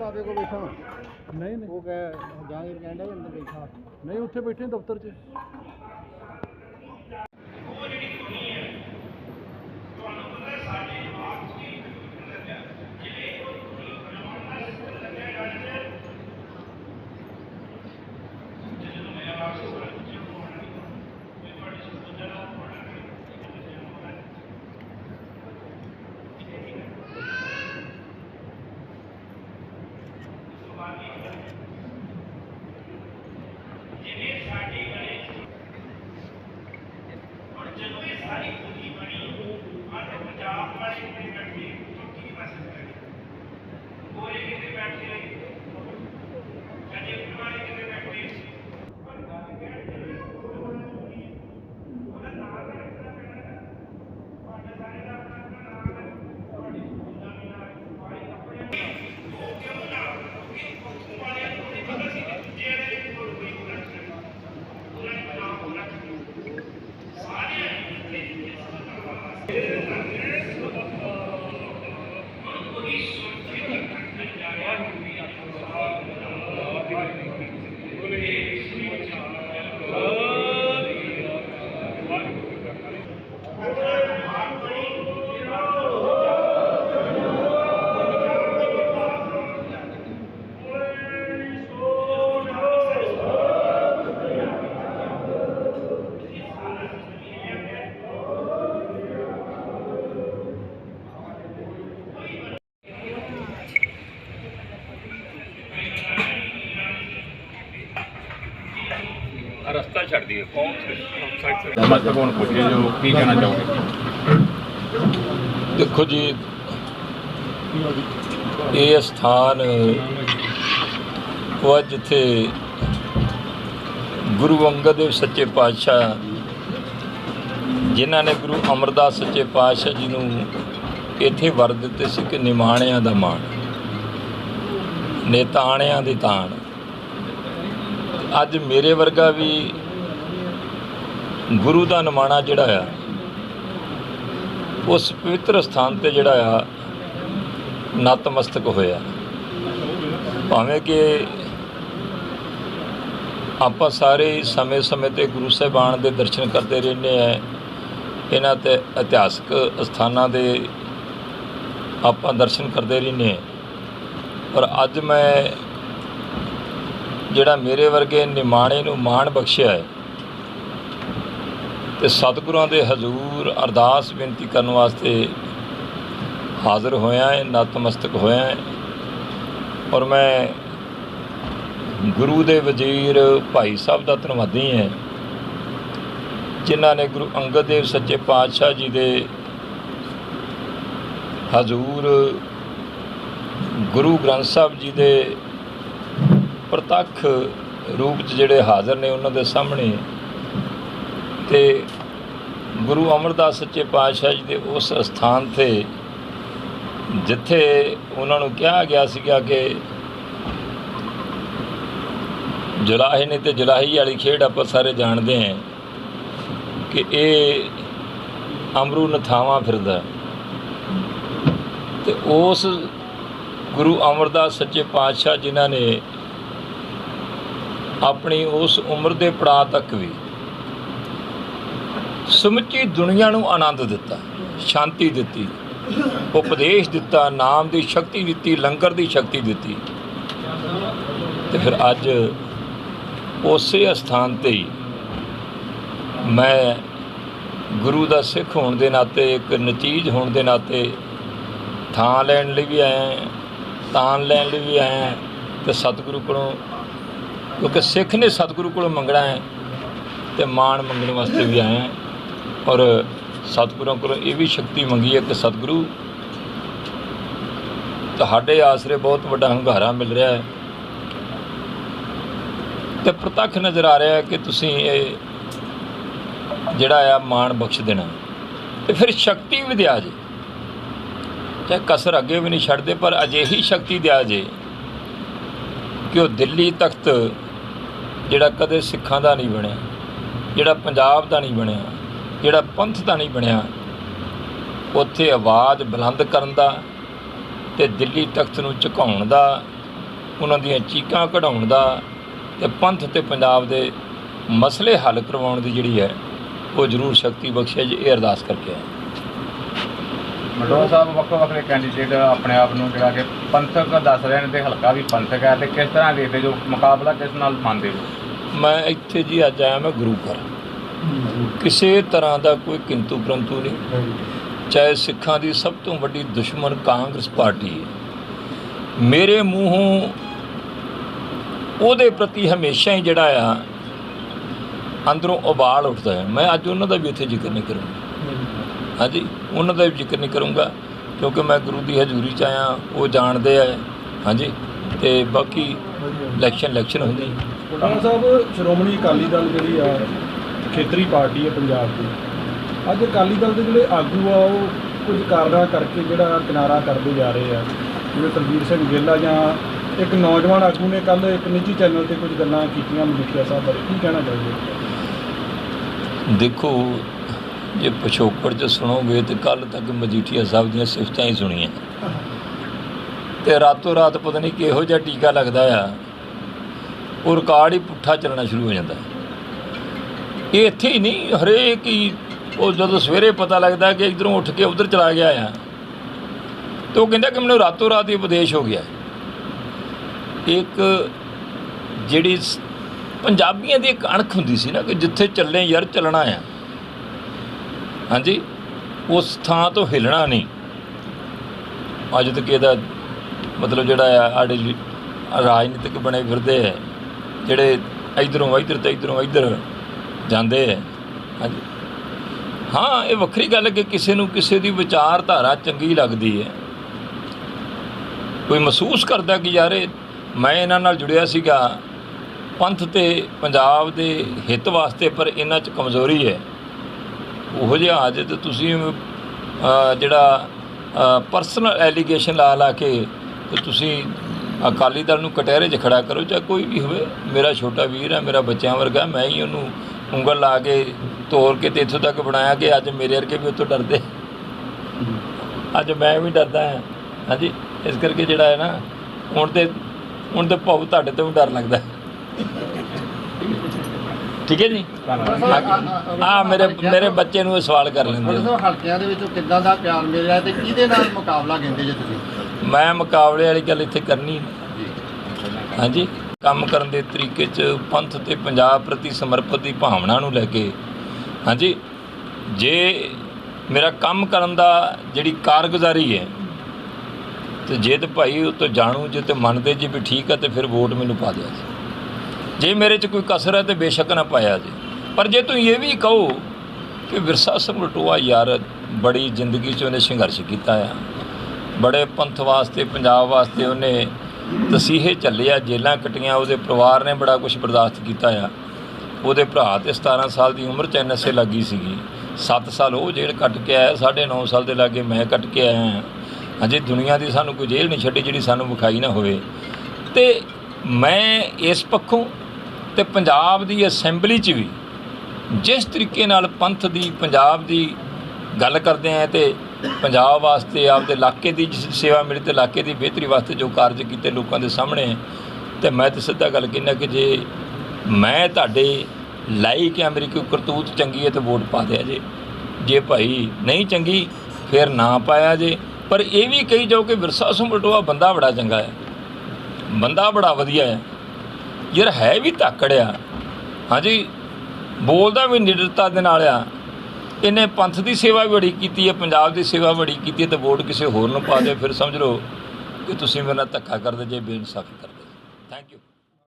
ਬਾਬੇ ਕੋ ਬੈਠਾ ਵਾਂ। ਨਹੀਂ ਨਹੀਂ। ਉਹ ਕਹੇ ਜਾਗੀਰ ਕਹਿੰਦਾ ਵੀ ਅੰਦਰ ਬੈਠਾ। ਨਹੀਂ ਉੱਥੇ ਬੈਠੇ ਦਫ਼ਤਰ 'ਚ। Thank you. ਰਸਤਾ ਛੱਡ ਦਈਏ ਕੌਣ ਮਹੱਤਵਪੂਰਨ ਪੁੱਛੇ ਜੋ ਕੀ ਕਹਿਣਾ ਚਾਹੋਗੇ? ਦੇਖੋ ਜੀ ਇਹ ਸਥਾਨ ਉਹ ਜਿੱਥੇ ਗੁਰੂ ਅੰਗਦ ਦੇਵ ਸੱਚੇ ਪਾਤਸ਼ਾਹ ਜਿਨ੍ਹਾਂ ਨੇ ਗੁਰੂ ਅਮਰਦਾਸ ਸੱਚੇ ਪਾਤਸ਼ਾਹ ਜੀ ਨੂੰ ਇੱਥੇ ਵਰ ਦਿੱਤੇ ਸੀ ਕਿ ਨਿਮਾਣਿਆਂ ਦਾ ਮਾਣ ਨੇਤਾਣਿਆਂ ਦੀ ਤਾਣ। ਅੱਜ ਮੇਰੇ ਵਰਗਾ ਵੀ ਗੁਰੂ ਦਾ ਨਿਮਾਣਾ ਜਿਹੜਾ ਆ, ਉਸ ਪਵਿੱਤਰ ਸਥਾਨ ਤੇ ਜਿਹੜਾ ਆ, ਨਤਮਸਤਕ ਹੋਇਆ। ਭਾਵੇਂ ਕਿ ਆਪਾਂ ਸਾਰੇ ਸਮੇਂ-ਸਮੇਂ ਤੇ ਗੁਰੂ ਸਾਹਿਬਾਨ ਦੇ ਦਰਸ਼ਨ ਕਰਦੇ ਰਹਿੰਦੇ ਆ, ਇਹਨਾਂ ਤੇ ਇਤਿਹਾਸਕ ਸਥਾਨਾਂ ਦੇ ਆਪਾਂ ਦਰਸ਼ਨ ਕਰਦੇ ਰਹਿੰਦੇ ਆ। ਪਰ ਅੱਜ ਮੈਂ ਜਿਹੜਾ ਮੇਰੇ ਵਰਗੇ ਨਿਮਾਣੇ ਨੂੰ ਮਾਣ ਬਖਸ਼ਿਆ ਹੈ ਤੇ ਸਤਿਗੁਰਾਂ ਦੇ ਹਜ਼ੂਰ ਅਰਦਾਸ ਬੇਨਤੀ ਕਰਨ ਵਾਸਤੇ ਹਾਜ਼ਰ ਹੋਇਆ ਹੈ, ਨਤਮਸਤਕ ਹੋਇਆ ਹੈ। ਔਰ ਮੈਂ ਗੁਰੂ ਦੇ ਵਜ਼ੀਰ ਭਾਈ ਸਾਹਿਬ ਦਾ ਧੰਨਵਾਦੀ ਹਾਂ, ਜਿਨ੍ਹਾਂ ਨੇ ਗੁਰੂ ਅੰਗਦ ਦੇਵ ਸੱਚੇ ਪਾਤਸ਼ਾਹ ਜੀ ਦੇ ਹਜ਼ੂਰ ਗੁਰੂ ਗ੍ਰੰਥ ਸਾਹਿਬ ਜੀ ਦੇ ਪ੍ਰਤੱਖ ਰੂਪ 'ਚ ਜਿਹੜੇ ਹਾਜ਼ਰ ਨੇ ਉਹਨਾਂ ਦੇ ਸਾਹਮਣੇ ਤੇ ਗੁਰੂ ਅਮਰਦਾਸ ਸੱਚੇ ਪਾਤਸ਼ਾਹ ਜੀ ਦੇ ਉਸ ਸਥਾਨ ਤੇ ਜਿੱਥੇ ਉਹਨਾਂ ਨੂੰ ਕਿਹਾ ਗਿਆ ਸੀਗਾ ਕਿ ਜਲਾਹੇ ਨੇ ਤੇ ਜਲਾਹੀ ਵਾਲੀ ਖੇਡ ਆਪਾਂ ਸਾਰੇ ਜਾਣਦੇ ਹਾਂ ਕਿ ਇਹ ਅਮਰੂ ਨਥਾਵਾਂ ਫਿਰਦਾ ਤੇ ਉਸ ਗੁਰੂ ਅਮਰਦਾਸ ਸੱਚੇ ਪਾਤਸ਼ਾਹ ਜਿਨ੍ਹਾਂ ਨੇ ਆਪਣੀ ਉਸ ਉਮਰ ਦੇ ਪੜਾਅ ਤੱਕ ਵੀ ਸਮੁੱਚੀ ਦੁਨੀਆ ਨੂੰ ਆਨੰਦ ਦਿੱਤਾ, ਸ਼ਾਂਤੀ ਦਿੱਤੀ, ਉਪਦੇਸ਼ ਦਿੱਤਾ, ਨਾਮ ਦੀ ਸ਼ਕਤੀ ਦਿੱਤੀ, ਲੰਗਰ ਦੀ ਸ਼ਕਤੀ ਦਿੱਤੀ। ਤੇ ਫਿਰ ਅੱਜ ਉਸੇ ਸਥਾਨ ਤੇ ਹੀ ਮੈਂ ਗੁਰੂ ਦਾ ਸਿੱਖ ਹੋਣ ਦੇ ਨਾਤੇ, ਇੱਕ ਨਤੀਜ ਹੋਣ ਦੇ ਨਾਤੇ ਥਾਂ ਲੈਣ ਲਈ ਵੀ ਆਇਆ ਤਾਨ ਲੈਣ ਲਈ ਵੀ ਆਇਆ, ਤੇ ਸਤਿਗੁਰੂ ਕੋਲੋਂ ਕਿਉਂਕਿ ਸਿੱਖ ਨੇ ਸਤਿਗੁਰੂ ਕੋਲੋਂ ਮੰਗਣਾ ਹੈ ਤੇ ਮਾਣ ਮੰਗਣ ਵਾਸਤੇ ਵੀ ਆਇਆ ਔਰ ਸਤਿਗੁਰਾਂ ਕੋਲੋਂ ਇਹ ਵੀ ਸ਼ਕਤੀ ਮੰਗੀ ਹੈ ਕਿ ਸਤਿਗੁਰੂ, ਤੁਹਾਡੇ ਆਸਰੇ ਬਹੁਤ ਵੱਡਾ ਹੰਗਾਰਾ ਮਿਲ ਰਿਹਾ ਹੈ। ਤੇ ਪ੍ਰਤੱਖ ਨਜ਼ਰ ਆ ਰਿਹਾ ਹੈ ਕਿ ਤੁਸੀਂ ਇਹ ਜਿਹੜਾ ਆ ਮਾਣ ਬਖਸ਼ ਦੇਣਾ ਤੇ ਫਿਰ ਸ਼ਕਤੀ ਵੀ ਦਿਆ ਜੇ। ਚਾਹੇ ਕਸਰ ਅੱਗੇ ਵੀ ਨਹੀਂ ਛੱਡਦੇ, ਪਰ ਅਜਿਹੀ ਸ਼ਕਤੀ ਦਿਆ ਜੇ ਕਿ ਉਹ ਦਿੱਲੀ ਤਖਤ ਜਿਹੜਾ ਕਦੇ ਸਿੱਖਾਂ ਦਾ ਨਹੀਂ ਬਣਿਆ, ਜਿਹੜਾ ਪੰਜਾਬ ਦਾ ਨਹੀਂ ਬਣਿਆ, ਜਿਹੜਾ ਪੰਥ ਦਾ ਨਹੀਂ ਬਣਿਆ, ਉੱਥੇ ਆਵਾਜ਼ ਬੁਲੰਦ ਕਰਨ ਦਾ ਤੇ ਦਿੱਲੀ ਤਖਤ ਨੂੰ ਝੁਕਾਉਣ ਦਾ, ਉਹਨਾਂ ਦੀਆਂ ਚੀਕਾਂ ਕਢਾਉਣ ਦਾ ਤੇ ਪੰਥ ਤੇ ਪੰਜਾਬ ਦੇ ਮਸਲੇ ਹੱਲ ਕਰਵਾਉਣ ਦੀ ਜਿਹੜੀ ਹੈ, ਉਹ ਜ਼ਰੂਰ ਸ਼ਕਤੀ ਬਖਸ਼ੇ ਜੀ, ਇਹ ਅਰਦਾਸ ਕਰਕੇ ਆਏ ਮਡੋਲ ਸਾਹਿਬ ਵੱਖੋ ਵੱਖਰੇ ਕੈਂਡੀਡੇਟ ਆਪਣੇ ਆਪ ਨੂੰ ਜਿਹੜਾ ਕਿ ਪੰਥਕ ਦੱਸ ਰਹੇ ਨੇ ਤੇ ਹਲਕਾ ਵੀ ਪੰਥਕ ਹੈ ਤੇ ਕਿਸ ਤਰ੍ਹਾਂ ਦੇਖਦੇ ਜੋ ਮੁਕਾਬਲਾ ਕਿਸ ਨਾਲ ਮੰਨਦੇ ਹੋ? ਮੈਂ ਇੱਥੇ ਜੀ ਅੱਜ ਆਇਆ ਮੈਂ ਗੁਰੂ ਘਰ। ਕਿਸੇ ਤਰ੍ਹਾਂ ਦਾ ਕੋਈ ਕਿੰਤੂ ਪ੍ਰੰਤੂ ਨਹੀਂ। ਚਾਹੇ ਸਿੱਖਾਂ ਦੀ ਸਭ ਤੋਂ ਵੱਡੀ ਦੁਸ਼ਮਣ ਕਾਂਗਰਸ ਪਾਰਟੀ ਹੈ। ਮੇਰੇ ਮੂੰਹੋਂ ਉਹਦੇ ਪ੍ਰਤੀ ਹਮੇਸ਼ਾ ਹੀ ਜਿਹੜਾ ਆ, ਅੰਦਰੋਂ ਉਬਾਲ ਉੱਠਦਾ ਹੈ। ਮੈਂ ਅੱਜ ਉਹਨਾਂ ਦਾ ਵੀ ਇੱਥੇ ਜ਼ਿਕਰ ਨਹੀਂ ਕਰੂੰਗਾ। ਹਾਂਜੀ, ਉਹਨਾਂ ਦਾ ਵੀ ਜ਼ਿਕਰ ਨਹੀਂ ਕਰੂੰਗਾ, ਕਿਉਂਕਿ ਮੈਂ ਗੁਰੂ ਦੀ ਹਜ਼ੂਰੀ 'ਚ ਆਇਆ, ਉਹ ਜਾਣਦੇ ਆ। ਹਾਂਜੀ, ਤੇ ਬਾਕੀ ਇਲੈਕਸ਼ਨ ਇਲੈਕਸ਼ਨ ਹੁੰਦੀ ਪ੍ਰਧਾਨ ਸਾਹਿਬ ਸ਼੍ਰੋਮਣੀ ਅਕਾਲੀ ਦਲ ਜਿਹੜੀ ਆ ਖੇਤਰੀ ਪਾਰਟੀ ਹੈ ਪੰਜਾਬ ਦੀ। ਅੱਜ ਅਕਾਲੀ ਦਲ ਦੇ ਜਿਹੜੇ ਆਗੂ ਆ ਉਹ ਕੁਝ ਕਾਰਨਾਂ ਕਰਕੇ ਜਿਹੜਾ ਕਿਨਾਰਾ ਕਰਦੇ ਜਾ ਰਹੇ ਆ। ਜਿਵੇਂ ਤਲਵੀਰ ਸਿੰਘ ਗਿੱਲ ਜਾਂ ਇੱਕ ਨੌਜਵਾਨ ਆਗੂ ਨੇ ਕੱਲ ਇੱਕ ਨਿੱਜੀ ਚੈਨਲ ਤੇ ਕੁਝ ਗੱਲਾਂ ਕੀਤੀਆਂ ਮਜੀਠੀਆ ਸਾਹਿਬ ਬਾਰੇ। ਕੀ ਕਹਿਣਾ ਚਾਹੁੰਦੇ ਦੇਖੋ ਜੇ ਪਿਛੋਕੜ 'ਚ ਸੁਣੋਗੇ ਤੇ ਕੱਲ ਤੱਕ ਮਜੀਠੀਆ ਸਾਹਿਬ ਦੀਆਂ ਸਿਫਤਾਂ ਹੀ ਸੁਣੀਆਂ। ਤੇ ਰਾਤੋਂ ਰਾਤ ਪਤਾ ਨਹੀਂ ਕਿਹੋ ਜਿਹਾ ਟੀਕਾ ਲੱਗਦਾ ਆ। ਉਹ ਰਿਕਾਰਡ ਹੀ ਪੁੱਠਾ ਚੱਲਣਾ ਸ਼ੁਰੂ ਹੋ ਜਾਂਦਾ। ਇਹ ਇੱਥੇ ਹੀ ਨਹੀਂ, ਹਰੇਕ ਹੀ ਉਹ ਜਦੋਂ ਸਵੇਰੇ ਪਤਾ ਲੱਗਦਾ ਕਿ ਇਧਰੋਂ ਉੱਠ ਕੇ ਉਧਰ ਚਲਾ ਗਿਆ ਆ, ਤੇ ਉਹ ਕਹਿੰਦਾ ਕਿ ਮੈਨੂੰ ਰਾਤੋਂ ਰਾਤ ਹੀ ਉਪਦੇਸ਼ ਹੋ ਗਿਆ। ਇੱਕ ਜਿਹੜੀ ਪੰਜਾਬੀਆਂ ਦੀ ਇੱਕ ਅਣਖ ਹੁੰਦੀ ਸੀ ਨਾ ਕਿ ਜਿੱਥੇ ਚੱਲੇ ਯਾਰ ਚੱਲਣਾ ਆ। ਹਾਂਜੀ, ਉਸ ਥਾਂ ਤੋਂ ਹਿੱਲਣਾ ਨਹੀਂ। ਅੱਜ ਤੱਕ ਇਹਦਾ ਮਤਲਬ ਜਿਹੜਾ ਆ, ਸਾਡੇ ਰਾਜਨੀਤਿਕ ਬਣੇ ਫਿਰਦੇ ਹੈ ਜਿਹੜੇ ਇਧਰੋਂ ਇਧਰ ਤੇ ਇਧਰੋਂ ਇਧਰ ਜਾਂਦੇ ਹੈ ਹਾਂਜੀ। ਹਾਂ, ਇਹ ਵੱਖਰੀ ਗੱਲ ਕਿ ਕਿਸੇ ਨੂੰ ਕਿਸੇ ਦੀ ਵਿਚਾਰਧਾਰਾ ਚੰਗੀ ਲੱਗਦੀ ਹੈ। ਕੋਈ ਮਹਿਸੂਸ ਕਰਦਾ ਕਿ ਯਾਰ ਇਹ, ਮੈਂ ਇਹਨਾਂ ਨਾਲ ਜੁੜਿਆ ਸੀਗਾ, ਪੰਥ ਤੇ ਪੰਜਾਬ ਦੇ ਹਿੱਤ ਵਾਸਤੇ, ਪਰ ਇਹਨਾਂ 'ਚ ਕਮਜ਼ੋਰੀ ਹੈ। ਉਹ ਜਿਹਾ ਅੱਜ ਤੇ ਤੁਸੀਂ ਜਿਹੜਾ ਪਰਸਨਲ ਐਲੀਗੇਸ਼ਨ ਲਾ ਲਾ ਕੇ ਤੁਸੀਂ ਅਕਾਲੀ ਦਲ ਨੂੰ ਕਟਹਿਰੇ 'ਚ ਖੜਾ ਕਰੋ ਚਾਹੇ ਕੋਈ ਵੀ ਹੋਵੇ, ਮੇਰਾ ਛੋਟਾ ਵੀਰ ਹੈ ਮੇਰਾ ਬੱਚਿਆਂ ਵਰਗਾ, ਮੈਂ ਹੀ ਉਹਨੂੰ ਉਂਗਲ ਲਾ ਕੇ ਤੋੜ ਕੇ ਤੇ ਇੱਥੋਂ ਤੱਕ ਬਣਾਇਆ ਕਿ ਅੱਜ ਮੇਰੇ ਵਰਗੇ ਵੀ ਉੱਥੋਂ ਡਰਦੇ। ਅੱਜ ਮੈਂ ਵੀ ਡਰਦਾ ਹਾਂ। ਹਾਂਜੀ, ਇਸ ਕਰਕੇ ਜਿਹੜਾ ਹੈ ਨਾ, ਹੁਣ ਤੇ ਹੁਣ ਤੇ ਭਾਉ ਤੁਹਾਡੇ ਤੋਂ ਵੀ ਡਰ ਲੱਗਦਾ। ਠੀਕ ਹੈ ਜੀ? ਆ ਮੇਰੇ ਮੇਰੇ ਬੱਚੇ ਨੂੰ ਇਹ ਸਵਾਲ ਕਰ ਲੈਂਦੇ ਤੁਹਾਡੇ ਹਲਕਿਆਂ ਦੇ ਵਿੱਚੋਂ ਕਿੱਦਾਂ ਦਾ ਪਿਆਰ ਮਿਲ ਰਿਹਾ ਤੇ ਕਿਹਦੇ ਨਾਲ ਮੁਕਾਬਲਾ ਕਹਿੰਦੇ ਜੇ ਤੁਸੀਂ? ਮੈਂ ਮੁਕਾਬਲੇ ਵਾਲੀ ਗੱਲ ਇੱਥੇ ਕਰਨੀ ਨਹੀਂ। ਹਾਂਜੀ। ਕੰਮ ਕਰਨ ਦੇ ਤਰੀਕੇ 'ਚ ਪੰਥ ਤੇ ਪੰਜਾਬ ਪ੍ਰਤੀ ਸਮਰਪਿਤ ਦੀ ਭਾਵਨਾ ਨੂੰ ਲੈ ਕੇ। ਹਾਂਜੀ। ਜੇ ਮੇਰਾ ਕੰਮ ਕਰਨ ਦਾ ਜਿਹੜੀ ਕਾਰਗੁਜ਼ਾਰੀ ਹੈ ਤੇ ਜੇ ਤੇ ਭਾਈ ਉਹ ਤੋਂ ਜਾਣੂ ਜੇ ਤੇ ਮੰਨਦੇ ਜੇ ਵੀ ਠੀਕ ਹੈ ਤੇ ਫਿਰ ਵੋਟ ਮੈਨੂੰ ਪਾ ਦਿਆ ਜੀ ਮੇਰੇ 'ਚ ਕੋਈ ਕਸਰ ਹੈ ਤੇ ਬੇਸ਼ੱਕ ਨਾ ਪਾਇਆ ਜੀ। ਪਰ ਜੇ ਤੁਸੀਂ ਇਹ ਵੀ ਕਹੋ ਕਿ ਵਿਰਸਾ ਸਿੰਘ ਲਟੋਆ ਯਾਰ ਬੜੀ ਜ਼ਿੰਦਗੀ 'ਚ ਉਹਨੇ ਸੰਘਰਸ਼ ਕੀਤਾ ਆ। ਬੜੇ ਪੰਥ ਵਾਸਤੇ, ਪੰਜਾਬ ਵਾਸਤੇ ਉਹਨੇ ਤਸੀਹੇ ਚੱਲੇ ਆ, ਜੇਲਾਂ ਕਟੀਆਂ, ਉਹਦੇ ਪਰਿਵਾਰ ਨੇ ਬੜਾ ਕੁਝ ਬਰਦਾਸ਼ਤ ਕੀਤਾ ਆ। ਉਹਦੇ ਭਰਾ ਤੇ 17 ਸਾਲ ਦੀ ਉਮਰ ਚ ਐਨਐਸਏ ਲੱਗੀ ਸੀਗੀ। 7 ਸਾਲ ਉਹ ਜੇਲ੍ਹ ਕੱਟ ਕੇ ਆਇਆ 9.5 ਸਾਲ ਦੇ ਲਾਗੇ ਮੈਂ ਕੱਟ ਕੇ ਆਇਆ ਹਾਂ। ਅਜੇ ਦੁਨੀਆ ਦੀ ਸਾਨੂੰ ਕੋਈ ਜੇਲ੍ਹ ਨਹੀਂ ਛੱਡੀ ਜਿਹੜੀ ਸਾਨੂੰ ਵਿਖਾਈ ਨਾ ਹੋਵੇ। ਤੇ ਮੈਂ ਇਸ ਪੱਖੋਂ ਤੇ ਪੰਜਾਬ ਦੀ ਅਸੈਂਬਲੀ 'ਚ ਵੀ ਜਿਸ ਤਰੀਕੇ ਨਾਲ ਪੰਥ ਦੀ, ਪੰਜਾਬ ਦੀ ਗੱਲ ਕਰਦੇ ਆ ਤੇ ਪੰਜਾਬ ਵਾਸਤੇ ਆਪਦੇ ਇਲਾਕੇ ਦੀ ਜਿਸ ਸੇਵਾ ਮਿਲੀ ਤੇ ਇਲਾਕੇ ਦੀ ਬਿਹਤਰੀ ਵਾਸਤੇ ਜੋ ਕਾਰਜ ਕੀਤੇ ਲੋਕਾਂ ਦੇ ਸਾਹਮਣੇ, ਤੇ ਮੈਂ ਤੇ ਸਿੱਧਾ ਗੱਲ ਕਹਿੰਦਾ ਕਿ ਜੇ ਮੈਂ ਤੁਹਾਡੇ ਲਾਈ ਕਿ ਮੇਰੀ ਕੋਈ ਕਰਤੂਤ ਚੰਗੀ ਹੈ ਤੇ ਵੋਟ ਪਾ ਦਿਆ ਜੇ। ਜੇ ਭਾਈ ਨਹੀਂ ਚੰਗੀ, ਫਿਰ ਨਾ ਪਾਇਆ ਜੇ। ਪਰ ਇਹ ਵੀ ਕਹੀ ਜਾਓ ਕਿ ਵਿਰਸਾ ਸਿੰਘ ਬੰਦਾ ਬੜਾ ਚੰਗਾ ਹੈ। ਬੰਦਾ ਬੜਾ ਵਧੀਆ ਹੈ। ਯਾਰ ਹੈ ਵੀ ਧਾਕੜਿਆ ਹਾਂਜੀ, ਬੋਲਦਾ ਵੀ ਨਿਡਰਤਾ ਦੇ ਨਾਲ ਆ। ਇਹਨੇ ਪੰਥ ਦੀ ਸੇਵਾ ਵੀ ਬੜੀ ਕੀਤੀ ਹੈ, ਪੰਜਾਬ ਦੀ ਸੇਵਾ ਬੜੀ ਕੀਤੀ ਹੈ, ਤੇ ਵੋਟ ਕਿਸੇ ਹੋਰ ਨੂੰ ਪਾ ਦਿਓ, ਫਿਰ ਸਮਝ ਲਓ ਕਿ ਤੁਸੀਂ ਮੇਰੇ ਨਾਲ ਧੱਕਾ ਕਰਦੇ ਜੇ, ਬੇਇਨਸਾਫੀ ਕਰਦੇ ਥੈਂਕ ਯੂ